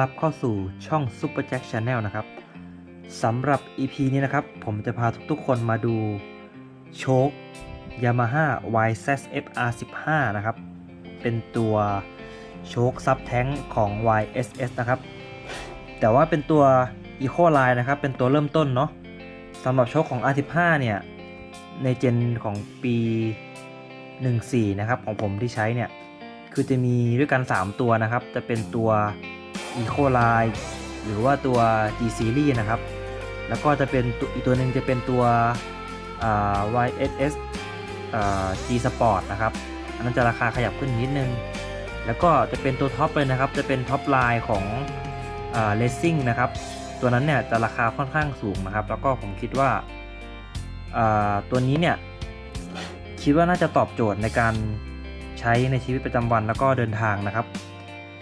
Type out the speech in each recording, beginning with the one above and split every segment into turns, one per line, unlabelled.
รับเข้าสู่ช่อง Super Jack Channel นะครับสำหรับ EP นี้นะครับ ผมจะพาทุกๆคนมาดูโชค Yamaha YZF-R 15 นะครับ เป็นตัวโชคซับแท้งของ YSS นะครับ แต่ว่าเป็นตัว Eco Line นะครับ เป็นตัวเริ่มต้นเนาะสำหรับโชคของ R15 เนี่ย ในเจนของปี 14 นะครับ ของผมที่ใช้เนี่ย คือจะมีด้วยกัน 3 ตัวนะครับ จะเป็นตัว Eco Line หรือว่าตัว G Series นะครับ แล้วก็จะเป็นอีกตัวหนึ่งจะเป็นตัว YSS G Sport นะครับ อันนั้นจะราคาขยับขึ้นนิดนึง แล้วก็จะเป็นตัวท็อปเลยนะครับ จะเป็นท็อปไลน์ของอ่า Racing นะครับ ตัวนั้นเนี่ยจะราคาค่อนข้างสูงนะครับ แล้วก็ผมคิดว่าอ่าตัวนี้เนี่ยคิดว่าน่าจะตอบโจทย์ในการใช้ในชีวิตประจำวันแล้วก็เดินทางนะครับ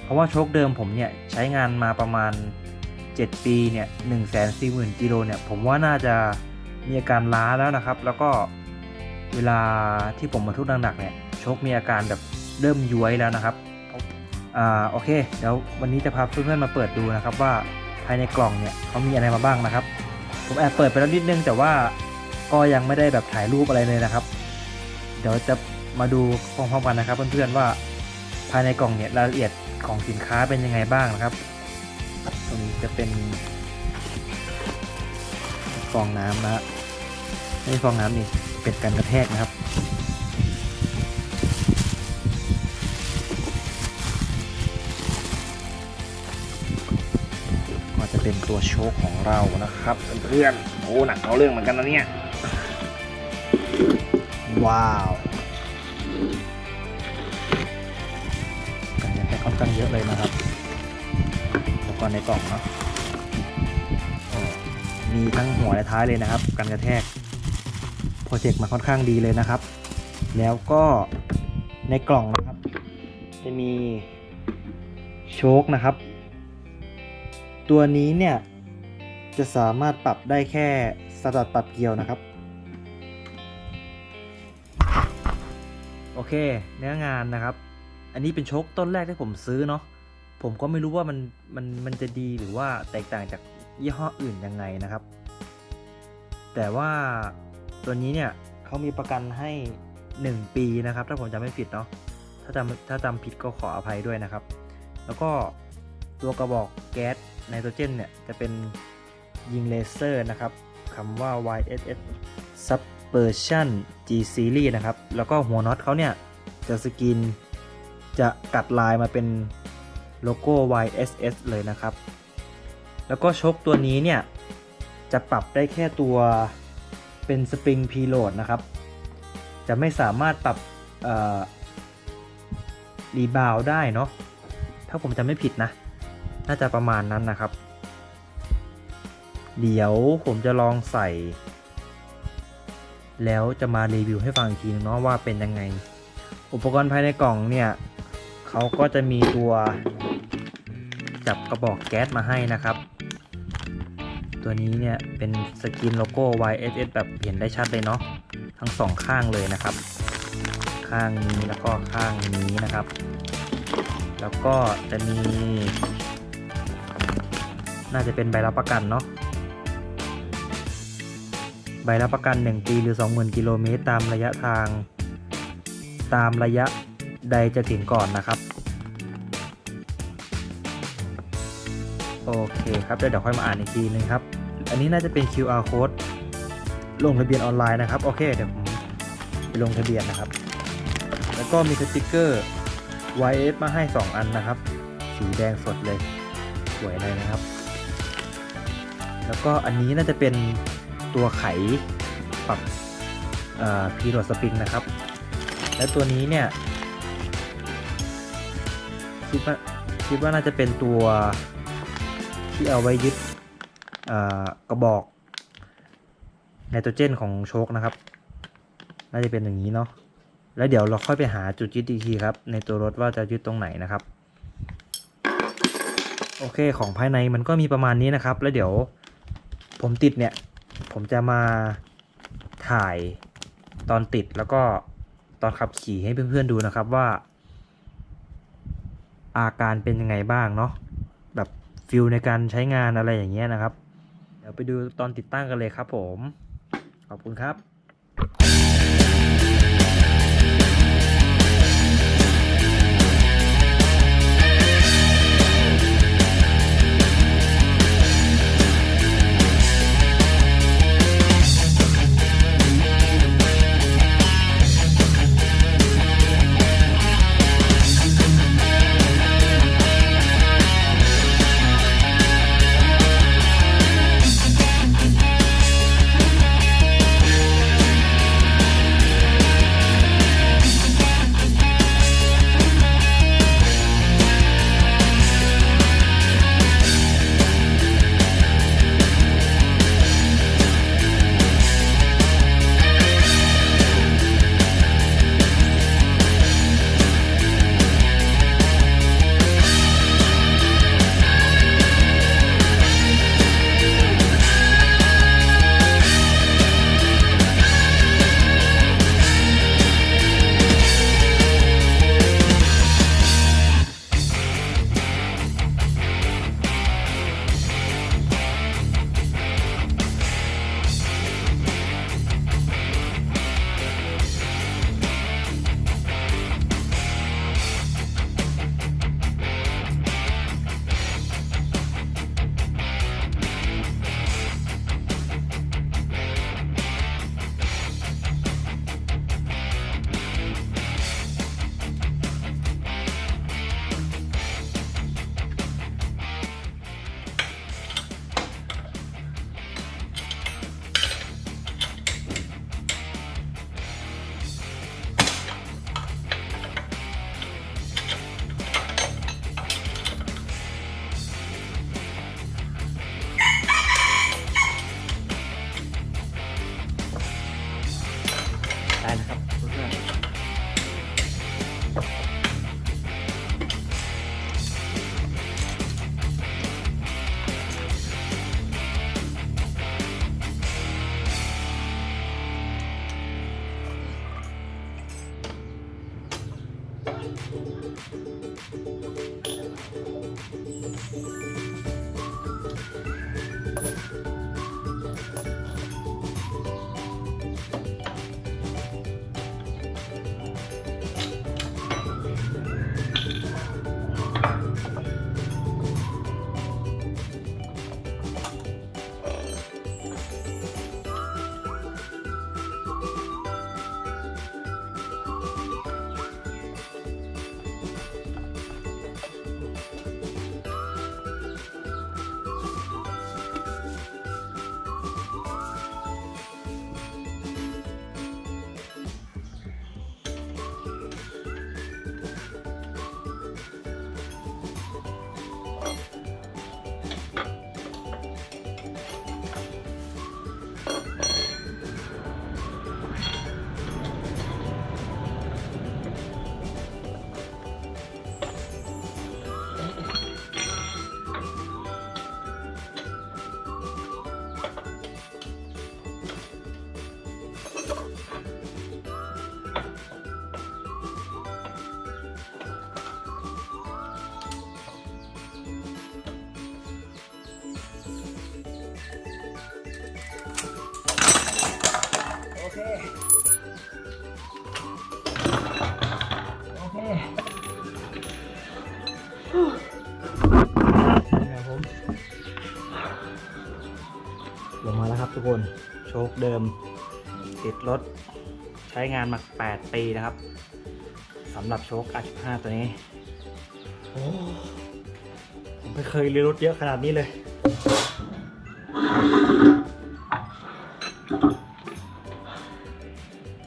เพราะว่าโชคเดิมผมเนี่ยใช้งานมาประมาณ 7 ปีเนี่ย1 4 0 0 0 0กิโลเนี่ยผมว่าน่าจะมีอาการล้าแล้วนะครับ แล้วก็เวลาที่ผมบรรทุกหนักๆเนี่ยโชคมีอาการแบบเริ่มย้วยแล้วนะครับอ่าโอเคเดี๋ยววันนี้จะพาเพื่อนๆมาเปิดดูนะครับว่าภายในกล่องเนี่ยเขามีอะไรมาบ้างนะครับ ผมแอบเปิดไปแล้วนิดนึงแต่ว่าก็ยังไม่ได้แบบถ่ายรูปอะไรเลยนะครับ เดี๋ยวจะมาดูพร้อมๆกันนะครับ เพื่อนๆว่าภายในกล่องเนี่ยรายละเอียด ของสินค้าเป็นยังไงบ้างนะครับ ตรงนี้จะเป็นฟองน้ำนะฮะไม่ฟองน้ำนี่เป็นการกระแทกนะครับก็จะเป็นตัวโชคของเรานะครับเพื่อนๆโอ้หนักเอาเรื่องเหมือนกันนะเนี่ย ว้าว กันเยอะเลยนะครับ แล้วก็ในกล่องเนาะมีทั้งหัวและท้ายเลยนะครับกันกระแทกโปรเจกต์มาค่อนข้างดีเลยนะครับ แล้วก็ในกล่องนะครับ จะมีโชคนะครับ ตัวนี้เนี่ยจะสามารถปรับได้แค่สตัดปรับเกียวนะครับ โอเค เนื้องานนะครับ อันนี้เป็นโชคต้นแรกที่ผมซื้อเนาะผมก็ไม่รู้ว่ามันมันมันจะดีหรือว่าแตกต่างจากยี่ห้ออื่นยังไงนะครับ แต่ว่าตัวนี้เนี่ยเขามีประกันให้ 1 ปีนะครับ ถ้าผมจำไม่ผิดเนาะถ้าจำถ้าจำผิดก็ขออภัยด้วยนะครับ แล้วก็ตัวกระบอกแก๊สไนโตรเจนเนี่ยจะเป็นยิงเลเซอร์นะครับคำว่า YSS Subversion G Series นะครับ แล้วก็หัวน็อตเขาเนี่ยจะสกรีน จะกัดลายมาเป็นโลโก้ YSS เลยนะครับ แล้วก็ชกตัวนี้เนี่ย จะปรับได้แค่ตัวเป็นสปริงพีโ a ดนะครับ จะไม่สามารถปรับรีบาวได้เนาะ ถ้าผมจำไม่ผิดนะ น่าจะประมาณนั้นนะครับ เดี๋ยวผมจะลองใส่ แล้วจะมารีวิวให้ฟังอีกทีนึงเนาะว่าเป็นยังไง อุปกรณ์ภายในกล่องเนี่ย เขาก็จะมีตัวจับกระบอกแก๊สมาให้นะครับ ตัวนี้เนี่ยเป็นสกรีนโลโก้ YSS แบบเห็นได้ชัดเลยเนาะทั้งสองข้างเลยนะครับ ข้างนี้แล้วก็ข้างนี้นะครับ แล้วก็จะมี น่าจะเป็นใบรับประกันเนาะใบรับประกัน 1 ปีหรือ 20,000 กิโลเมตรตามระยะทาง ตามระยะใดจะถึงก่อนนะครับ เคครับเดี๋ยวค่อยมาอ่านอีกทีนึงครับ อันนี้น่าจะเป็น QR code ลงทะเบียนออนไลน์นะครับ โอเค เดี๋ยวผมไปลงทะเบียนนะครับ แล้วก็มีสติกเกอร์ YS มาให้ 2 อันนะครับ สีแดงสดเลย สวยเลยนะครับ แล้วก็อันนี้น่าจะเป็นตัวไขปรับพีโรสปริงนะครับ และตัวนี้เนี่ยคิดว่าคิดว่าน่าจะเป็นตัว ที่เอาไว้ยึดกระบอกไนโตรเจนของโชคนะครับ น่าจะเป็นอย่างนี้เนาะแล้วเดี๋ยวเราค่อยไปหาจุดยึดอีกทีครับ ในตัวรถว่าจะยึดตรงไหนนะครับ โอเคของภายในมันก็มีประมาณนี้นะครับ แล้วเดี๋ยวผมติดเนี่ย ผมจะมาถ่ายตอนติดแล้วก็ตอนขับขี่ให้เพื่อนๆดูนะครับว่า อาการเป็นยังไงบ้างเนาะ ฟิลในการใช้งานอะไรอย่างเงี้ยนะครับ เดี๋ยวไปดูตอนติดตั้งกันเลยครับผม ขอบคุณครับ กคน โชคเดิม ติดรถ ใช้งานมา 8 ปีนะครับสำหรับโชค R15 ตัวนี้ โอ้ผมไม่เคยเรียนรถเยอะขนาดนี้เลย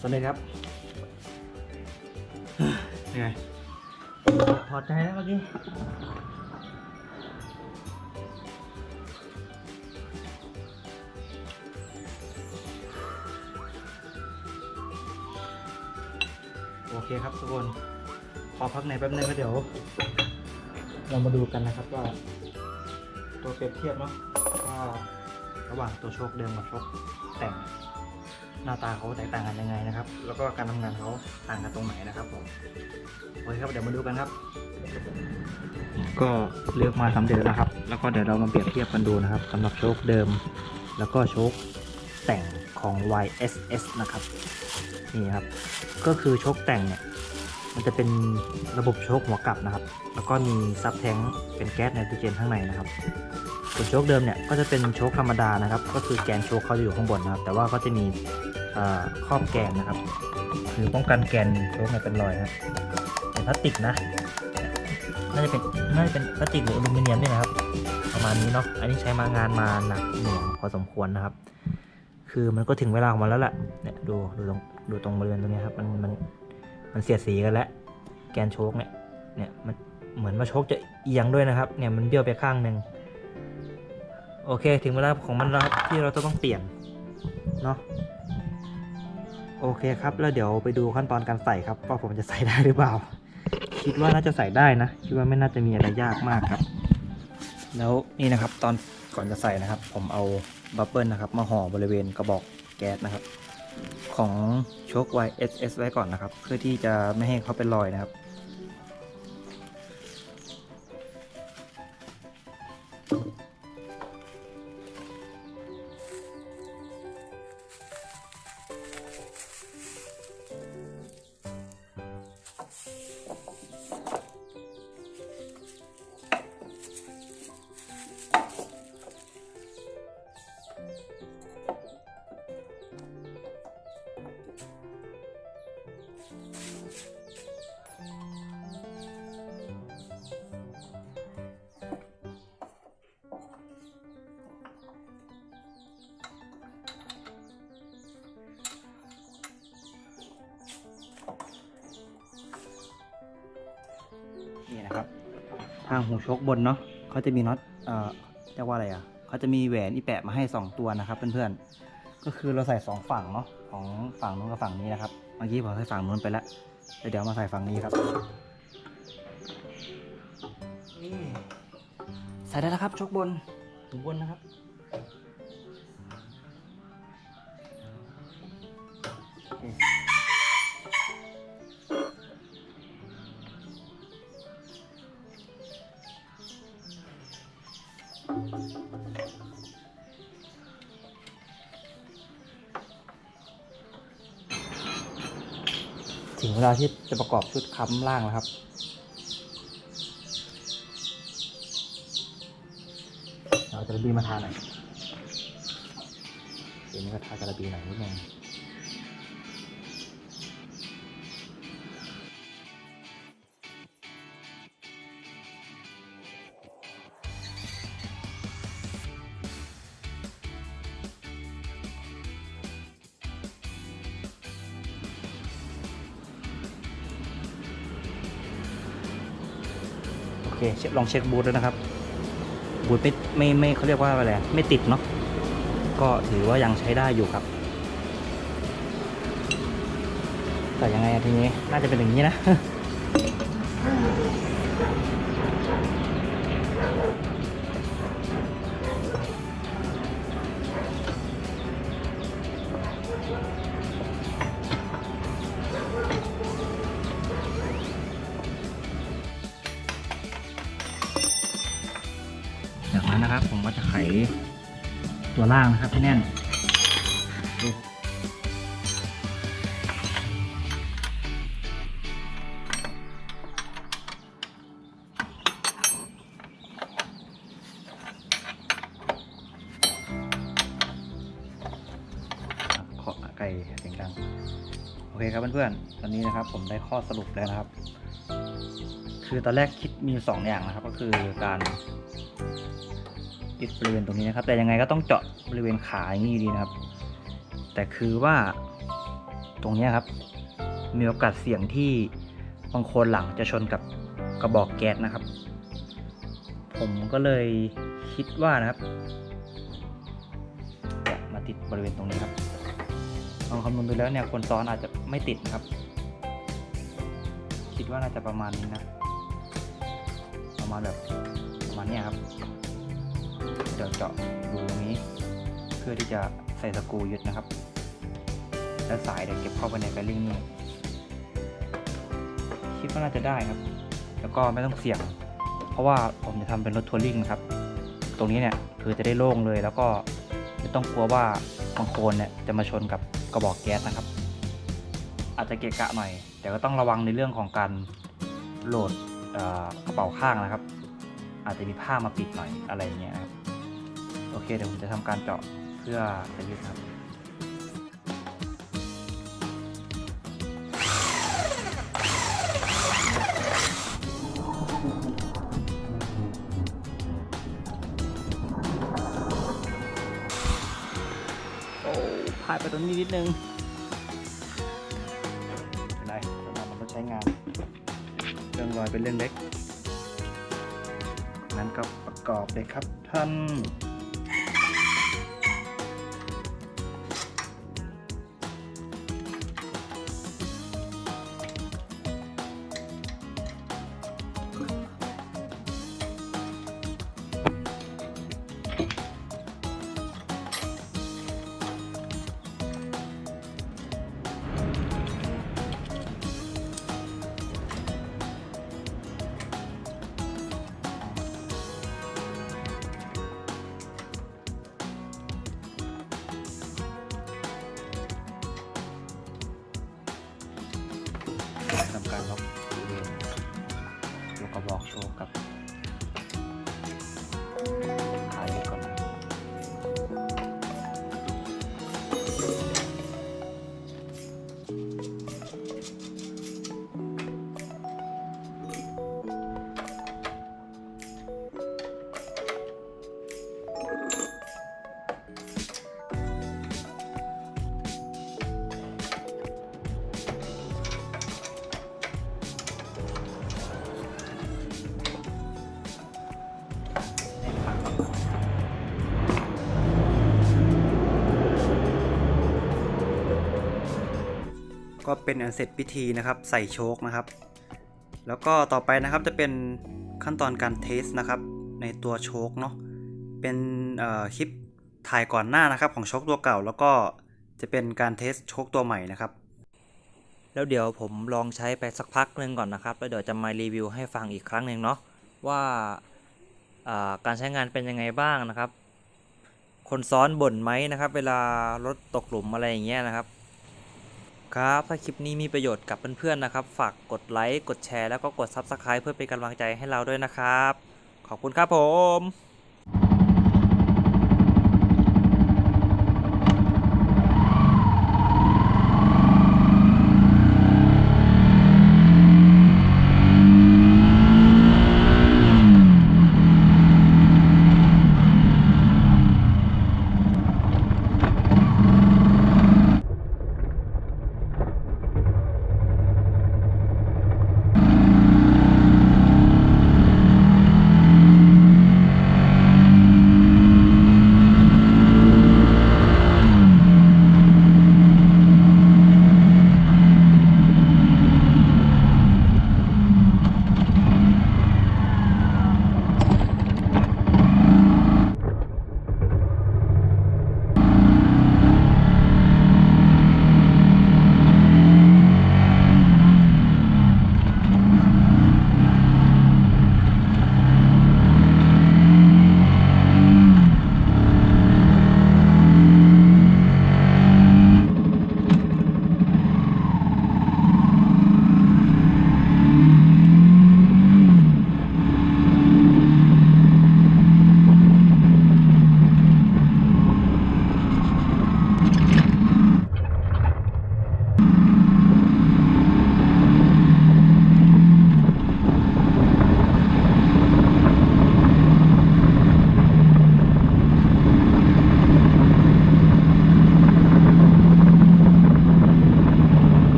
สวัสดีครับยังไงถอดใจแล้วเมื่อกี้ เคครับทุกคน ขอพักในแป๊บนึงก็เดี๋ยว เรามาดูกันนะครับว่า ตัวเปรียบเทียบเนาะว่าระหว่างตัวโชคเดิมกับโชคแต่งหน้าตาเขาแตกต่างกันยังไงนะครับ แล้วก็การทำงานเขาต่างกันตรงไหนนะครับผมโอเคครับเดี๋ยวมาดูกันครับ ก็เลือกมาสำเร็จแล้วครับ แล้วก็เดี๋ยวเรามาเปรียบเทียบกันดูนะครับสำหรับโชคเดิม แล้วก็โชค แต่งของ YSS นะครับ นี่ครับ ก็คือชคแต่งเนี่ย มันจะเป็นระบบชคหัวกลับนะครับ แล้วก็มีซับแทงเป็นแก๊สไนโตรเจนข้างในนะครับ ส่วนชคเดิมเนี่ยก็จะเป็นชคธรรมดานะครับ ก็คือแกนโชคเขาจะอยู่ข้างบนนะครับ แต่ว่าก็จะมีครอบแกนนะครับ คือป้องกันแกนโชคไม่เป็นรอยนะครับเป็นพลาสติกนะน่าจะเป็นน่าจะเป็นพลาสติกหรืออลูมิเนียมนี่นะครับ ประมาณนี้เนาะอันนี้ใช้มางานมาหนักหน่วงพอสมควรนะครับ คือมันก็ถึงเวลาของมันแล้วแหละเนี่ยดูดูตรงดูตรงบริเวณตรงนี้ครับมันมันมันเสียดสีกันแล้ว แกนโชคเนี่ยเนี่ยมันเหมือนว่าโชคจะเอียงด้วยนะครับ เนี่ยมันเบี้ยวไปข้างหนึ่งโอเค ถึงเวลาของมันแล้วครับที่เราจะต้องเปลี่ยนเนาะโอเคครับ แล้วเดี๋ยวไปดูขั้นตอนการใส่ครับว่าผมจะใส่ได้หรือเปล่า คิดว่าน่าจะใส่ได้นะ คิดว่าไม่น่าจะมีอะไรยากมากครับ แล้วนี่นะครับ ตอนก่อนจะใส่นะครับ ผมเอา บับเบิลนะครับ มาห่อบริเวณกระบอกแก๊สนะครับ ของโชค YSS ไว้ก่อนนะครับ เพื่อที่จะไม่ให้เขาเป็นรอยนะครับางหูชกบนเนาะเขาจะมีน็อตเอ่อเรียกว่าอะไรอะเขาจะมีแหวนอีแปะมาให้ 2 ตัวนะครับเพื่อนๆก็คือเราใส่ 2 ฝั่งเนาะของฝั่งนู้นกับฝั่งนี้นะครับเมื่อกี้ผมใส่ฝั่งนู้นไปแล้วเดี๋ยวมาใส่ฝั่งนี้ครับใส่ได้แล้วครับชกบนหูบนนะครับ ลาที่จะประกอบชุดค้ำล่างแล้วครับ เราจะระบีมาทาหน่อยเดี๋ยวนี้ก็ทากระบีหน่อยนิดนึง ลองเช็คบูทด้วยนะครับ บูทไม่ไม่ไม่เขาเรียกว่าอะไรไม่ติดเนาะก็ถือว่ายังใช้ได้อยู่ครับ แต่ยังไงทีนี้น่าจะเป็นอย่างนี้นะ ล่างนะครับให้แน่นเคาะไก่เสียงดังโอเคครับเพื่อนๆตอนนี้นะครับผมได้ข้อสรุปแล้วนะครับ คือตอนแรกคิดมีสองอย่างนะครับ ก็คือการิดบริเวณตรงนี้นะครับ แต่ยังไงก็ต้องเจาะบริเวณขาอย่างนี้อยู่ดีนะครับ แต่คือว่าตรงนี้ครับ มีโอกาสเสี่ยงที่บางคนหลังจะชนกับกระบอกแก๊สนะครับ ผมก็เลยคิดว่านะครับจะมาติดบริเวณตรงนี้ครับลองคำนวณดูแล้วเนี่ยคนซ้อนอาจจะไม่ติดนะครับ คิดว่าน่าจะประมาณนี้นะ ประมาณแบบประมาณนี้ครับ เดี๋ยวเจาะดูตรงนี้ เพื่อที่จะใส่สกรูยึดนะครับ แล้วสายเดี๋ยวเก็บเข้าไปในแบริ่งนี่คิดว่าน่าจะได้ครับ แล้วก็ไม่ต้องเสี่ยง เพราะว่าผมจะทำเป็นรถทัวริงนะครับ ตรงนี้เนี่ยคือจะได้โล่งเลยแล้วก็ไม่ต้องกลัวว่าบางโคลนเนี่ยจะมาชนกับกระบอกแก๊สนะครับ อาจจะเกะกะหน่อย แต่ก็ต้องระวังในเรื่องของการโหลดกระเป๋าข้างนะครับ อาจจะมีผ้ามาปิดหน่อยอะไรอย่างเงี้ย เคเดี๋ยวผมจะทำการเจาะเพื่อจะยึดครับ โอ้พลาดไปตรงนี้นิดนึงไม่เป็นไรสำหรับมันต้องใช้งานเรื่องรอยเป็นเรื่องเล็ก นั้นก็ประกอบเลยครับท่าน Thank you. เป็นอันเสร็จพิธีนะครับ ใส่โชคนะครับ แล้วก็ต่อไปนะครับจะเป็นขั้นตอนการเทสนะครับ ในตัวโชคเนาะเป็นคลิปถ่ายก่อนหน้านะครับ ของโชคตัวเก่า แล้วก็จะเป็นการเทสโชคตัวใหม่นะครับ แล้วเดี๋ยวผมลองใช้ไปสักพักหนึ่งก่อนนะครับแล้วเดี๋ยวจะมารีวิวให้ฟังอีกครั้งหนึ่งเนาะว่าการใช้งานเป็นยังไงบ้างนะครับ คนซ้อนบ่นไหมนะครับ เวลารถตกหลุมอะไรอย่างเงี้ยนะครับ ครับ ถ้าคลิปนี้มีประโยชน์กับเพื่อนๆนะครับ ฝากกดไลค์ กดแชร์ แล้วก็กด Subscribe เพื่อเป็นกำลังใจให้เราด้วยนะครับ ขอบคุณครับผม